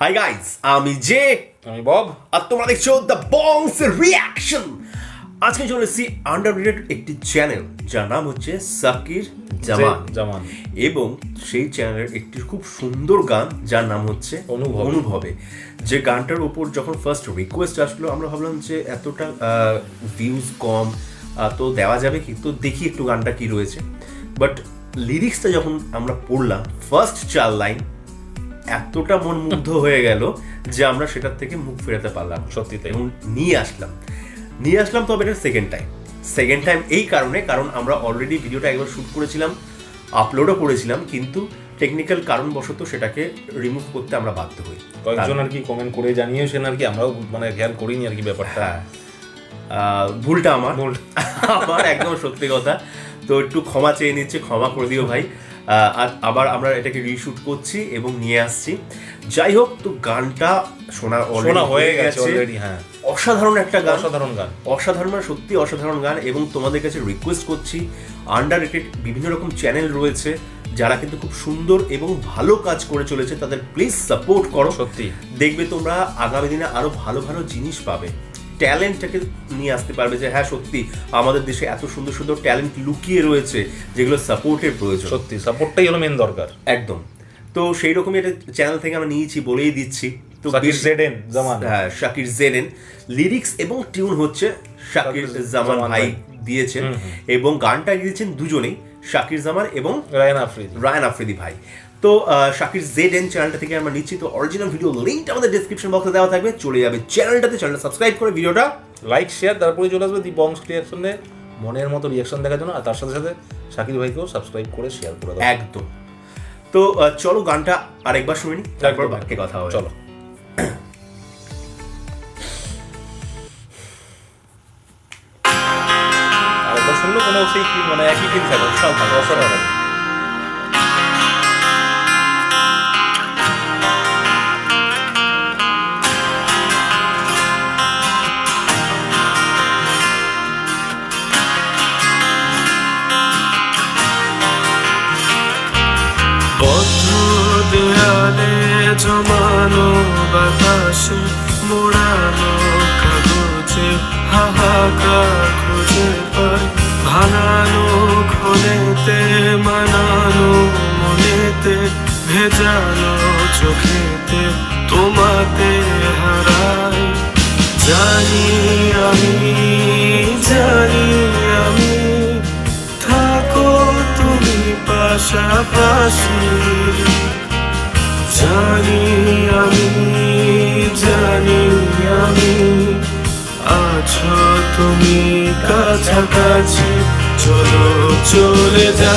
High guys আমি J. আমি Bob. আর তোমরা দেখছ দ্য বংস রিয়াকশন আজকে চলে এসেছি আন্ডাররেটেড একটি চ্যানেল যার নাম হচ্ছে সাকির জামান। জামান। এবং সেই চ্যানেলের একটি খুব সুন্দর গান যার নাম হচ্ছে অনুভবে। অনুভবে। যে গানটার উপর যখন ফার্স্ট রিকোয়েস্ট আসলো আমরা ভাবলাম যে এতটা ভিউজ কম তো দেওয়া যাবে কি? তো দেখি একটু গানটা কি রয়েছে। বাট লিরিক্সটা যখন আমরা পড়লাম ফার্স্ট চার লাইন এতটা মন মুগ্ধ হয়ে গেল যে আমরা সেটার থেকে মুখ ফেরাতে পারলাম সত্যি তাই। এবং নিয়ে আসলাম। নিয়ে আসলাম তবে এটা সেকেন্ড টাইম সেকেন্ড টাইম এই কারণে কারণ আমরা অলরেডি ভিডিওটা একবার শ্যুট করেছিলাম আপলোডও করেছিলাম কিন্তু টেকনিক্যাল কারণবশত সেটাকে রিমুভ করতে আমরা বাধ্য হই। কয়েকজন আর কি কমেন্ট করে জানিয়েছেন আর কি আমরাও মানে খেয়াল করিনি আর কি ব্যাপারটা। হ্যাঁ। ভুলটা আমার। ভুল। আমার একদম সত্যি কথা। তো একটু ক্ষমা চেয়ে নিচ্ছে ক্ষমা করে দিও ভাই। আবার আমরা এটাকে রিশুট করছি এবং নিয়ে আসছি। যাই হোক তো গানটা শোনা শোনা হয়ে গেছে অলরেডি হ্যাঁ। অসাধারণ একটা গান। অসাধারণ গান। অসাধারণ মানে সত্যি অসাধারণ গান এবং তোমাদের কাছে রিকোয়েস্ট করছি আন্ডার বিভিন্ন রকম চ্যানেল রয়েছে যারা কিন্তু খুব সুন্দর এবং ভালো কাজ করে চলেছে তাদের প্লিজ সাপোর্ট করো। সত্যি। দেখবে তোমরা আগামী দিনে আরও ভালো ভালো জিনিস পাবে। ট্যালেন্টটাকে নিয়ে আসতে পারবে যে হ্যাঁ সত্যি আমাদের দেশে এত সুন্দর সুন্দর ট্যালেন্ট লুকিয়ে রয়েছে যেগুলো সাপোর্টের প্রয়োজন। সত্যি সাপোর্টটাই হলো মেন দরকার। একদম। তো সেই রকমই একটা চ্যানেল থেকে আমরা নিয়েছি বলেই দিচ্ছি। তো বেশ- জেডেন জামান। হ্যাঁ শাকির জেরেন লিরিক্স এবং টিউন হচ্ছে শাকির শাকির জামান ভাই। দিয়েছেন এবং গানটা দিয়েছেন দুজনেই শাকির জামান এবং রায়ন আফ্রিদি। রায়ান আফ্রিদি ভাই। তো শাকির জেড এন চ্যানেলটা থেকে আমরা নিচ্ছি। তো অরিজিনাল ভিডিও লিঙ্কটা আমাদের ডিসক্রিপশন বক্সে দেওয়া থাকবে। চলে যাবে চ্যানেলটাতে চ্যানেলটা সাবস্ক্রাইব করে ভিডিওটা লাইক শেয়ার তারপরে চলে আসবে দি বংশ রিয়াকশনে মনের মতো রিয়াকশন দেখার জন্য। আর তার সাথে সাথে শাকির ভাইকেও সাবস্ক্রাইব করে শেয়ার করে দাও। একদম। তো চলো গানটা আরেকবার শুনে নি তারপর একদম। বাকি কথা হবে। চলো। আরেকবার শুনলে কোনো সেই মানে একই ফিল থাকবে সব ভালো অসাধারণ। দেয়ালে জমানো বাতাসে মোড়ানো কাগজে হাহাকার খুঁজে পাই ভাঙানো খনেতে মানানো মনেতে, ভেজানো চোখেতে তোমাতে হারাই। জানি আমি জানি আমি, থাকো তুমি পাশাপাশি। জানি আমি জানি আমি আছো তুমি কাছাকাছি চলো চলে যা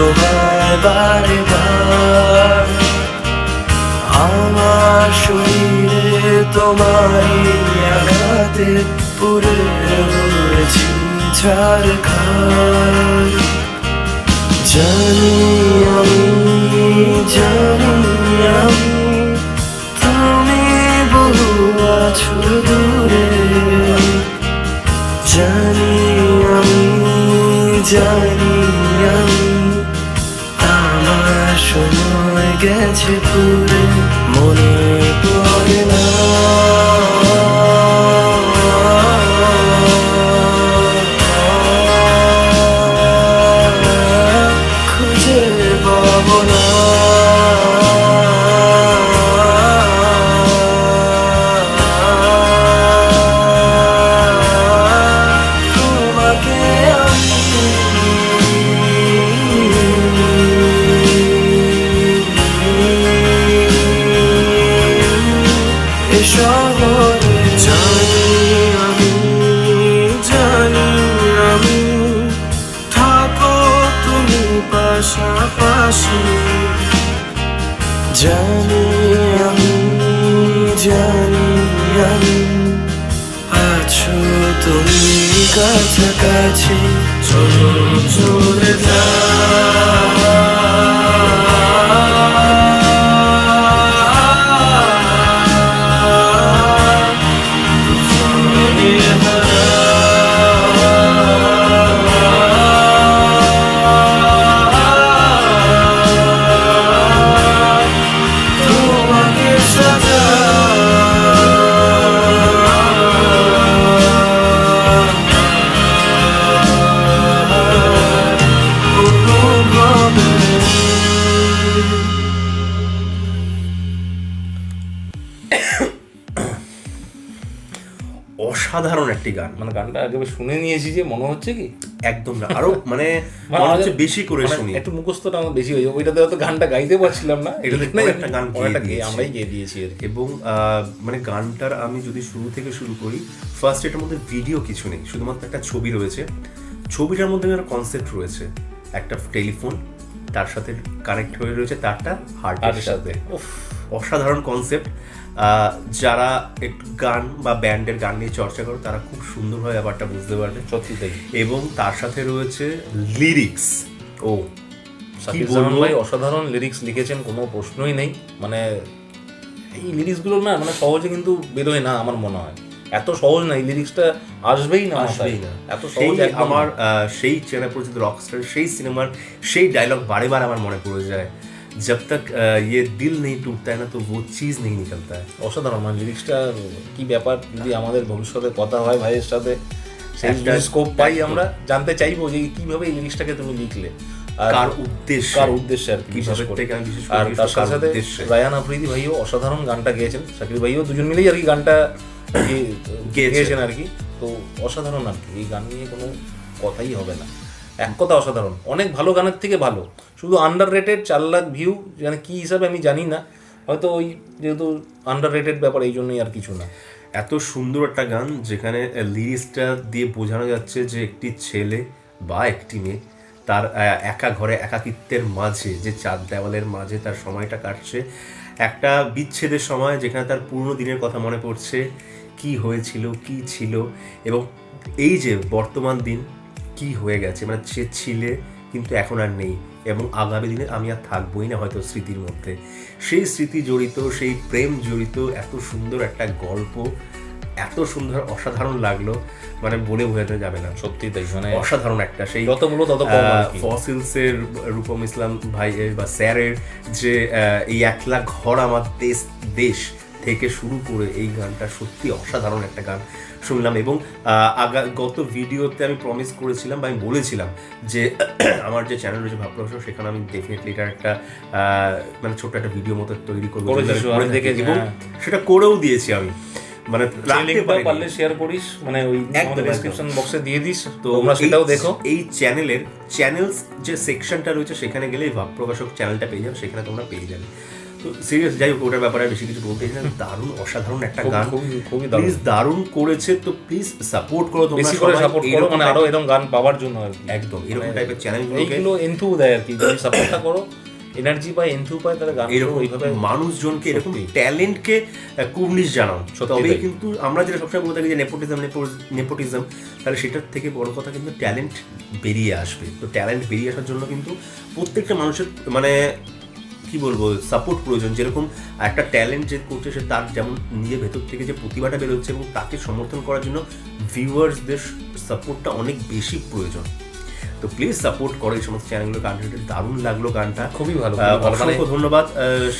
তোমায় বারে বার আমার শরীরে তোমারই আঘাতে পুরে রয়েছি ঝাড়খার জানি আমি জানি আমি, তুমি বহু আছো দূরে। জানি আমি, জানি সময় গেছে পুরে আসি। জানি আমি জানি আমি আছো তুমি কাছাকাছি। চলো একটি গান। মানে গানটা আগে শুনে নিয়েছি যে মনে হচ্ছে কি? একদম না। আরও মানে মানে মনে হচ্ছে বেশি করে মানে শুনি। একটু মুখস্থটা আমার বেশি হয়েছে। ওইটাতে হয়তো গানটা গাইতে পারছিলাম না। এটাতে গান। আমরাই গিয়ে দিয়েছি আর এবং মানে গানটার আমি যদি শুরু থেকে শুরু করি ফার্স্ট এটার মধ্যে ভিডিও কিছু নেই। শুধুমাত্র একটা ছবি রয়েছে। ছবিটার মধ্যে একটা কনসেপ্ট রয়েছে। একটা টেলিফোন তার সাথে কানেক্ট হয়ে রয়েছে তারটা হার্টের সাথে। অসাধারণ কনসেপ্ট যারা একটু গান বা ব্যান্ডের গান নিয়ে চর্চা করে তারা খুব সুন্দরভাবে ব্যাপারটা বুঝতে পারবে। সত্যি তাই। এবং তার সাথে রয়েছে লিরিক্স ও জামান ভাই অসাধারণ লিরিক্স লিখেছেন কোনো প্রশ্নই নেই। মানে এই লিরিক্সগুলো না মানে সহজে কিন্তু বেরোয় না আমার মনে হয়। এত সহজ না এই লিরিক্সটা আসবেই না আসবেই না। এত সহজ আমার সেই চেনা পরিচিত রকস্টার সেই সিনেমার সেই ডায়লগ বারে বারে আমার মনে পড়ে যায়। জব তক ইয়ে দিল নেই টুটতা না তো ও চিজ নেই নিকলতা অসাধারণ মানে লিরিক্সটা কি ব্যাপার যদি আমাদের ভবিষ্যতে কথা হয় ভাইয়ের সাথে সেই স্কোপ পাই আমরা জানতে চাইব যে কীভাবে এই লিরিক্সটাকে তুমি লিখলে। কার উদ্দেশ্য? কার উদ্দেশ্যে আর কি আর তার সাথে রায়ান আফ্রিদি ভাইও অসাধারণ গানটা গেয়েছেন সাকিব ভাইও দুজন মিলেই আর কি গানটা গেয়েছেন আর কি। তো অসাধারণ আর কি এই গান নিয়ে কোনো কথাই হবে না। এক কথা অসাধারণ। অনেক ভালো গানের থেকে ভালো। শুধু আন্ডার রেটেড চার লাখ ভিউ মানে কী হিসাবে আমি জানি না। হয়তো ওই যেহেতু আন্ডার রেটেড ব্যাপার, এই জন্যই আর কিছু না। এত সুন্দর একটা গান যেখানে লিরিক্সটা দিয়ে বোঝানো যাচ্ছে যে একটি ছেলে বা একটি মেয়ে তার একা ঘরে একাকিত্বের মাঝে, যে চার দেওয়ালের মাঝে তার সময়টা কাটছে। একটা বিচ্ছেদের সময় যেখানে তার পুরনো দিনের কথা মনে পড়ছে, কি হয়েছিল, কি ছিল, এবং এই যে বর্তমান দিন কি হয়ে গেছে? মানে সে ছিলে কিন্তু এখন আর নেই এবং আগামী দিনে আমি আর থাকবোই না হয়তো স্মৃতির মধ্যে। সেই স্মৃতি জড়িত সেই প্রেম জড়িত এত সুন্দর একটা গল্প এত সুন্দর অসাধারণ লাগল মানে বলে বোঝাতে যাবে না। সত্যি তাই মানে অসাধারণ একটা সেই যত মূল্য তত ফসিলসের রূপম ইসলাম ভাইয়ের বা স্যারের যে এই একলা ঘর আমার দেশ দেশ থেকে শুরু করে এই গানটা সত্যি অসাধারণ একটা গান শুনলাম এবং আগা গত ভিডিওতে আমি প্রমিস করেছিলাম বা আমি বলেছিলাম যে আমার যে চ্যানেল রয়েছে ভাবপ্রকাশ সেখানে আমি ডেফিনেটলি এটার একটা মানে ছোট্ট একটা ভিডিও মতো তৈরি করব এবং হ্যাঁ। সেটা করেও দিয়েছি আমি মানে। পারলে শেয়ার করিস মানে ওই একদম, আমাদের ডেসক্রিপশন বক্সে দিয়ে দিস তো তো তোমরা সেটাও দেখো এই চ্যানেলের চ্যানেলস যে সেকশনটা রয়েছে সেখানে গেলে ভাব প্রকাশক চ্যানেলটা পেয়ে যাবে সেখানে তোমরা পেয়ে যাবে তো সিরিয়াস যাই হোক ওটার ব্যাপারে বেশি কিছু বলতে চাই দারুণ অসাধারণ একটা গান। খুবই- প্লিজ দারুণ। করেছে তো প্লিজ সাপোর্ট করো তোমরা বেশি করে সবাই। সাপোর্ট করো মানে আরও এরকম গান পাওয়ার জন্য আর কি। একদম এরকম মানে টাইপের চ্যানেলগুলোকে এইগুলো এনথু দেয় আর কি। যদি সাপোর্টটা করো এনার্জি পায় এনথু পায় গান এরকম ওইভাবে মানুষজনকে এরকম ট্যালেন্টকে কুর্নিশ জানাও। তবেই কিন্তু আমরা যেটা সবসময় বলে থাকি যে নেপোটিজম নেপোটিজম তাহলে সেটার থেকে বড় কথা কিন্তু ট্যালেন্ট বেরিয়ে আসবে। তো ট্যালেন্ট বেরিয়ে আসার জন্য কিন্তু প্রত্যেকটা মানুষের মানে কি বলব সাপোর্ট প্রয়োজন যেরকম একটা ট্যালেন্ট যে করছে সে তার যেমন নিজের ভেতর থেকে যে প্রতিভাটা বেরোচ্ছে এবং তাকে সমর্থন করার জন্য ভিউয়ার্সদের সাপোর্টটা অনেক বেশি প্রয়োজন তো প্লিজ সাপোর্ট করো এই সমস্ত চ্যানেলগুলো গান দারুণ লাগল গানটা খুবই ভালো, ভালো। মানে- অসংখ্য ধন্যবাদ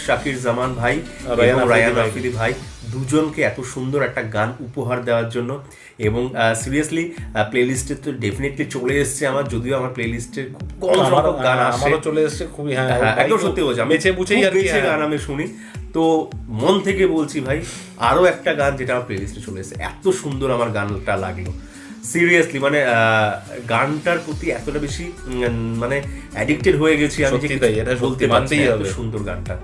শাকির জামান ভাই রায়ান এবং ভাই। দুজনকে এত সুন্দর একটা গান উপহার দেওয়ার জন্য এবং সিরিয়াসলি প্লেলিস্টে তো ডেফিনেটলি চলে এসছে আমার যদিও আমার প্লেলিস্টে খুব কম সংখ্যক গান আসে। চলে এসেছে খুবই হ্যাঁ হ্যাঁ, একদম সত্যি বলছি আমি বেছে বুঝেই আর বেছে হ্যাঁ। গান আমি শুনি। তো মন থেকে বলছি ভাই আরও একটা গান যেটা আমার প্লেলিস্টে চলে এসছে। এত সুন্দর আমার গানটা লাগল। সিরিয়াসলি মানে গানটার প্রতি এতটা বেশি মানে অ্যাডিক্টেড হয়ে গেছি আমি এটা বলতে পারছি মানতেই এত হবে। সুন্দর গানটা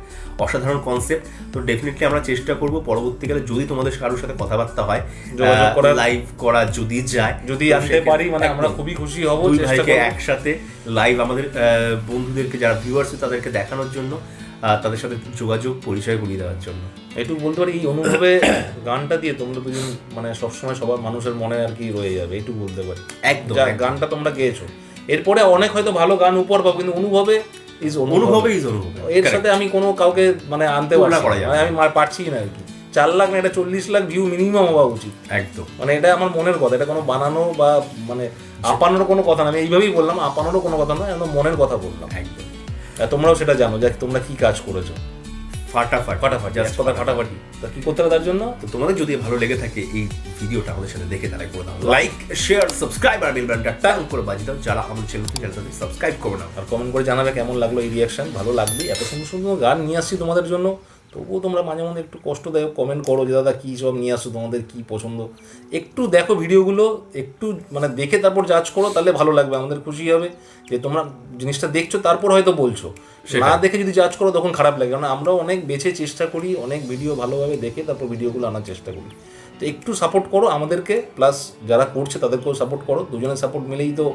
অসাধারণ কনসেপ্ট তো ডেফিনেটলি আমরা চেষ্টা করব পরবর্তীকালে যদি তোমাদের কারোর সাথে কথাবার্তা হয় করার। লাইভ করা যদি যায় যদি তো আনতে সেক্ষেত্রে পারি মানে আমরা খুবই খুশি হব দুই ভাইকে করব। একসাথে লাইভ আমাদের বন্ধুদেরকে যারা ভিউয়ার্স তাদেরকে দেখানোর জন্য তাদের সাথে যোগাযোগ পরিচয় করিয়ে দেওয়ার জন্য। এটুকু বলতে পারি এই অনুভবে গানটা দিয়ে তোমরা দুজন মানে সবসময় সবার মানুষের মনে আর কি রয়ে যাবে এইটুকু বলতে পারি। একদম, গানটা তোমরা গেয়েছো। এরপরে অনেক হয়তো ভালো গান উপর পাবো কিন্তু অনুভবে ইজ অনুভবে। is অনুভবে। এর সাথে আমি কোনো কাউকে মানে আনতে পারছি করা না। মানে আমি মার পারছি না আর কি চার লাখ না এটা চল্লিশ লাখ ভিউ মিনিমাম হওয়া উচিত। একদম। মানে এটা আমার মনের কথা এটা কোনো বানানো বা মানে আপানোর কোনো কথা না। আমি এইভাবেই বললাম আপানোরও কোনো কথা না একদম মনের কথা বললাম। একদম। তোমরাও সেটা জানো যে তোমরা কি কাজ করেছ। ফাটাফাট। ফাটাফাট জাস্ট কথা ফাটাফাটি। তা কি করতে তার জন্য? তো তোমাদের যদি ভালো লেগে থাকে এই ভিডিওটা আমাদের সাথে দেখে তারা করে দাও। লাইক শেয়ার সাবস্ক্রাইব আর বেল বাটনটা টান করে বাজিয়ে দাও যারা আমাদের চ্যানেল থেকে তাদের সাবস্ক্রাইব করে নাও আর কমেন্ট করে জানাবে কেমন লাগল এই রিয়াকশন ভালো লাগবে। এত সুন্দর সুন্দর গান নিয়ে আসছি তোমাদের জন্য। তবুও তোমরা মাঝে মধ্যে একটু কষ্টদায়ক কমেন্ট করো যে দাদা কী সব নিয়ে আসো তোমাদের কী পছন্দ? একটু দেখো ভিডিওগুলো একটু মানে দেখে তারপর জাজ করো তাহলে ভালো লাগবে আমাদের খুশি হবে। যে তোমরা জিনিসটা দেখছ তারপর হয়তো বলছো। না দেখে যদি জাজ করো তখন খারাপ লাগে। কারণ আমরাও অনেক বেছে চেষ্টা করি অনেক ভিডিও ভালোভাবে দেখে তারপর ভিডিওগুলো আনার চেষ্টা করি। তো একটু সাপোর্ট করো আমাদেরকে প্লাস যারা করছে তাদেরকেও সাপোর্ট করো। দুজনের সাপোর্ট মিলেই তো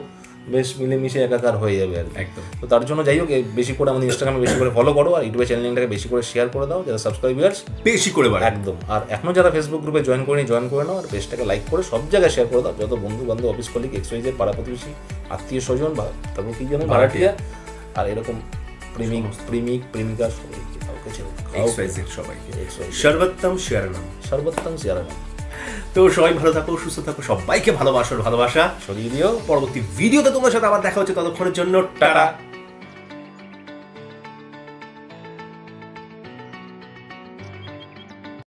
বেশ মিলেমিশে একাকার হয়ে যাবে আর একদম। তো তার জন্য যাই হোক বেশি করে আমাদের ইনস্টাগ্রামে বেশি করে ফলো করো আর ইউটিউবে চ্যানেলটাকে বেশি করে শেয়ার করে দাও যারা সাবস্ক্রাইবার্স বেশি করে একদম। আর এখনও যারা ফেসবুক গ্রুপে জয়েন করেনি জয়েন করে নাও আর পেজটাকে লাইক করে সব জায়গায় শেয়ার করে দাও যত বন্ধু বান্ধব অফিস কলিগ এক্সওয়াইজের পাড়া প্রতিবেশী আত্মীয় স্বজন বা তারপর কি যেন ভাড়াটিয়া। আর এরকম প্রেমিক প্রেমিক প্রেমিকা সবাইকে কাউকে সবাইকে। সর্বোত্তম শেয়ার নাম। সর্বোত্তম শেয়ার তো সবাই ভালো থাকো, সুস্থ থাকো, সবাইকে ভালোবাসো ভালোবাসা। সরিয়ে দিও পরবর্তী ভিডিওতে তোমার সাথে আবার দেখা হচ্ছে ততক্ষণের জন্য, টাটা।